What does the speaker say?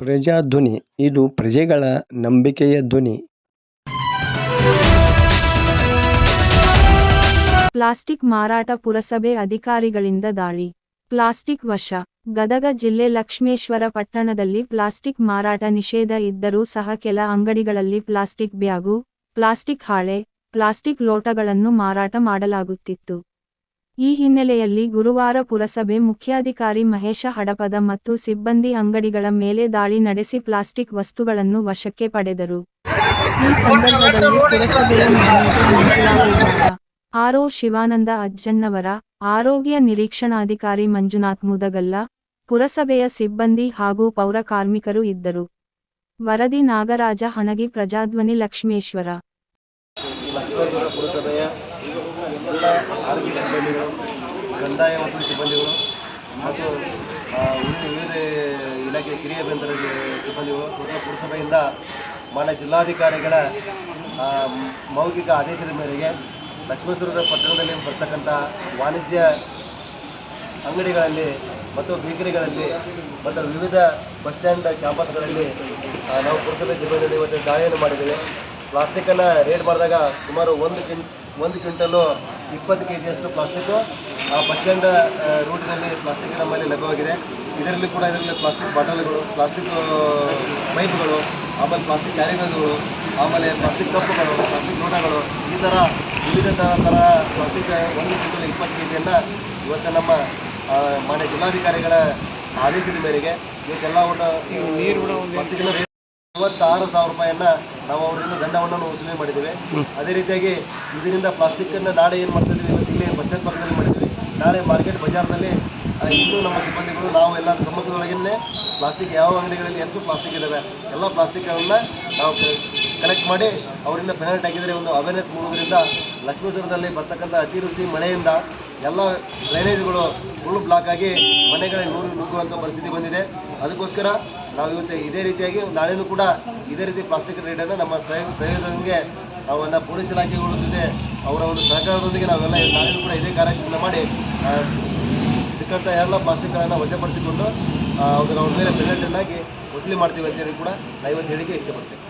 ಪ್ರಜಾಧ್ವನಿ, ಇದು ಪ್ರಜೆಗಳ ನಂಬಿಕೆಯ ಧ್ವನಿ. ಪ್ಲಾಸ್ಟಿಕ್ ಮಾರಾಟ ಪುರಸಭೆ ಅಧಿಕಾರಿಗಳಿಂದ ದಾಳಿ. ಪ್ಲಾಸ್ಟಿಕ್ ವಶ. ಗದಗ ಜಿಲ್ಲೆ ಲಕ್ಷ್ಮೇಶ್ವರ ಪಟ್ಟಣದಲ್ಲಿ ಪ್ಲಾಸ್ಟಿಕ್ ಮಾರಾಟ ನಿಷೇಧ ಇದ್ದರೂ ಸಹ ಕೆಲ ಅಂಗಡಿಗಳಲ್ಲಿ ಪ್ಲಾಸ್ಟಿಕ್ ಬ್ಯಾಗು, ಪ್ಲಾಸ್ಟಿಕ್ ಹಾಳೆ, ಪ್ಲಾಸ್ಟಿಕ್ ಲೋಟಗಳನ್ನು ಮಾರಾಟ ಮಾಡಲಾಗುತ್ತಿತ್ತು. ಈ ಹಿನ್ನೆಲೆಯಲ್ಲಿ ಗುರುವಾರ ಪುರಸಭೆ ಮುಖ್ಯಾಧಿಕಾರಿ ಮಹೇಶ ಹಡಪದ ಮತ್ತು ಸಿಬ್ಬಂದಿ ಅಂಗಡಿಗಳ ಮೇಲೆ ದಾಳಿ ನಡೆಸಿ ಪ್ಲಾಸ್ಟಿಕ್ ವಸ್ತುಗಳನ್ನು ವಶಕ್ಕೆ ಪಡೆದರು. ಈ ಸಂದರ್ಭದಲ್ಲಿ ಪುರಸಭೆಯ ಆರೋ ಶಿವಾನಂದ ಅಜ್ಜನ್ನವರ, ಆರೋಗ್ಯ ನಿರೀಕ್ಷಣಾಧಿಕಾರಿ ಮಂಜುನಾಥ್ ಮುದಗಲ್ಲ, ಪುರಸಭೆಯ ಸಿಬ್ಬಂದಿ ಹಾಗೂ ಪೌರ ಕಾರ್ಮಿಕರು ಇದ್ದರು. ವರದಿ ನಾಗರಾಜ ಹಣಗಿ ಪ್ರಜಾಧ್ವನಿ ಲಕ್ಷ್ಮೇಶ್ವರ ಪುರಸಭೆಯ ಎಲ್ಲ ಆರೋಗ್ಯ ಸಿಬ್ಬಂದಿಗಳು, ಕಂದಾಯ ವಸೂಲಿ ಸಿಬ್ಬಂದಿಗಳು ಮತ್ತು ವಿವಿಧ ಇಲಾಖೆ ಕಿರಿಯ ಬೆಂಬಲ ಸಿಬ್ಬಂದಿಗಳು, ಸ್ವತಃ ಪುರಸಭೆಯಿಂದ ಮಾನ್ಯ ಜಿಲ್ಲಾಧಿಕಾರಿಗಳ ಮೌಖಿಕ ಆದೇಶದ ಮೇರೆಗೆ ಲಕ್ಷ್ಮೇಶ್ವರದ ಪಟ್ಟಣದಲ್ಲಿ ಬರ್ತಕ್ಕಂಥ ವಾಣಿಜ್ಯ ಅಂಗಡಿಗಳಲ್ಲಿ ಮತ್ತು ಬೇಕರಿಗಳಲ್ಲಿ ಮತ್ತು ವಿವಿಧ ಬಸ್ ಸ್ಟ್ಯಾಂಡ್ ಕ್ಯಾಂಪಸ್ಗಳಲ್ಲಿ ನಾವು ಪುರಸಭೆ ಸಿಬ್ಬಂದಿ ಇವತ್ತು ದಾಳಿಯನ್ನು ಮಾಡಿದ್ದೇವೆ. ಪ್ಲಾಸ್ಟಿಕ್ಕನ್ನು ರೇಡ್ ಮಾಡಿದಾಗ ಸುಮಾರು ಒಂದು ಕ್ವಿಂ ಒಂದು ಕ್ವಿಂಟಲು ಇಪ್ಪತ್ತು ಕೆ ಜಿಯಷ್ಟು ಪ್ಲಾಸ್ಟಿಕ್ಕು ಆ ಬಸ್ ಸ್ಟ್ಯಾಂಡ್ ರೂಟ್ನಲ್ಲಿ ಪ್ಲಾಸ್ಟಿಕ್ ನಮ್ಮಲ್ಲಿ ಲಭ್ಯವಾಗಿದೆ ಇದರಲ್ಲಿ ಕೂಡ ಇದರಲ್ಲಿ ಪ್ಲಾಸ್ಟಿಕ್ ಬಾಟಲ್ಗಳು ಪ್ಲಾಸ್ಟಿಕ್ ಪೈಪ್ಗಳು ಆಮೇಲೆ ಪ್ಲಾಸ್ಟಿಕ್ ಕ್ಯಾರಿಗಳು ಆಮೇಲೆ ಪ್ಲಾಸ್ಟಿಕ್ ಕಪ್ಪುಗಳು ಪ್ಲಾಸ್ಟಿಕ್ ಲೋಟಗಳು ಈ ಥರ ವಿವಿಧ ಥರ ಪ್ಲಾಸ್ಟಿಕ್ ಒಂದು ಕ್ವಿಂಟಲ್ ಇಪ್ಪತ್ತು ಕೆ ಜಿಯನ್ನು ಇವತ್ತು ನಮ್ಮ ಮಾನ್ಯ ಜಿಲ್ಲಾಧಿಕಾರಿಗಳ ಆದೇಶದ ಮೇರೆಗೆ ಇವತ್ತೆಲ್ಲ ನೀರು ಒಂದು ರೇಟ್ ಮೂವತ್ತಾರು ಸಾವಿರ ರೂಪಾಯಿಯನ್ನ ನಾವು ಅವರಿಂದ ದಂಡವನ್ನು ವಸೂಲಿ ಮಾಡಿದ್ದೇವೆ. ಅದೇ ರೀತಿಯಾಗಿ ಇದರಿಂದ ಪ್ಲಾಸ್ಟಿಕ್ಕನ್ನು ನಾಳೆ ಏನು ಮಾಡ್ತಿದ್ವಿ ಇವತ್ತು ಇಲ್ಲಿ ಬಸ್ ಸ್ಟ್ಯಾಂಡ್ ಪಕ್ಕದಲ್ಲಿ ಮಾಡಿದ್ವಿ ನಾಳೆ ಮಾರ್ಕೆಟ್ ಬಜಾರ್ನಲ್ಲಿ ಇನ್ನೂ ನಮ್ಮ ಸಿಬ್ಬಂದಿಗಳು ನಾವು ಎಲ್ಲ ಸಮ್ಮುಖದೊಳಗೇ ಪ್ಲಾಸ್ಟಿಕ್ ಯಾವ ಅಂಗಡಿಗಳಲ್ಲಿ ಎಷ್ಟು ಪ್ಲಾಸ್ಟಿಕ್ ಇದ್ದಾವೆ. ಎಲ್ಲ ಪ್ಲಾಸ್ಟಿಕ್ಗಳನ್ನು ನಾವು ಕಲೆಕ್ಟ್ ಮಾಡಿ ಅವರಿಂದ ಪೆನಾಲ್ಟಿ ಹಾಕಿದರೆ ಒಂದು ಅವೇರ್ನೆಸ್ ಮೂಡೋದ್ರಿಂದ ಲಕ್ಷ್ಮೀಪುರದಲ್ಲಿ ಬರ್ತಕ್ಕಂಥ ಅತಿವೃಷ್ಟಿ ಮಳೆಯಿಂದ ಎಲ್ಲ ಡ್ರೈನೇಜ್ಗಳು ಫುಲ್ ಬ್ಲಾಕ್ ಆಗಿ ಮನೆಗಳಿಗೆ ನೂರು ನುಗ್ಗುವಂಥ ಪರಿಸ್ಥಿತಿ ಬಂದಿದೆ. ಅದಕ್ಕೋಸ್ಕರ ನಾವು ಇವತ್ತು ಇದೇ ರೀತಿಯಾಗಿ ನಾಳೆನೂ ಕೂಡ ಇದೇ ರೀತಿ ಪ್ಲಾಸ್ಟಿಕ್ ರೇಟನ್ನು ನಮ್ಮ ಸಹಯೋಗ ಸಹಯೋಗದೊಂದಿಗೆ ನಾವನ್ನ ಪೊಲೀಸ್ ಇಲಾಖೆಗಳ ಜೊತೆ ಅವರ ಒಂದು ಸಹಕಾರದೊಂದಿಗೆ ನಾವೆಲ್ಲ ನಾಳೆನೂ ಕೂಡ ಇದೇ ಕಾರ್ಯಕ್ರಮ ಮಾಡಿ ಸಿಕ್ಕಂಥ ಎಲ್ಲ ಪ್ಲಾಸ್ಟಿಕ್ಗಳನ್ನು ವಶಪಡಿಸಿಕೊಂಡು ಅವ್ರ ಮೇಲೆ ಪ್ರೆಸೆಂಟನ್ನಾಗಿ ವಸೂಲಿ ಮಾಡ್ತೀವಿ ಅಂತೇಳಿ ಕೂಡ ನಾ ಇವತ್ತು ಹೇಳಿಕೆ ಇಷ್ಟಪಡ್ತೇನೆ.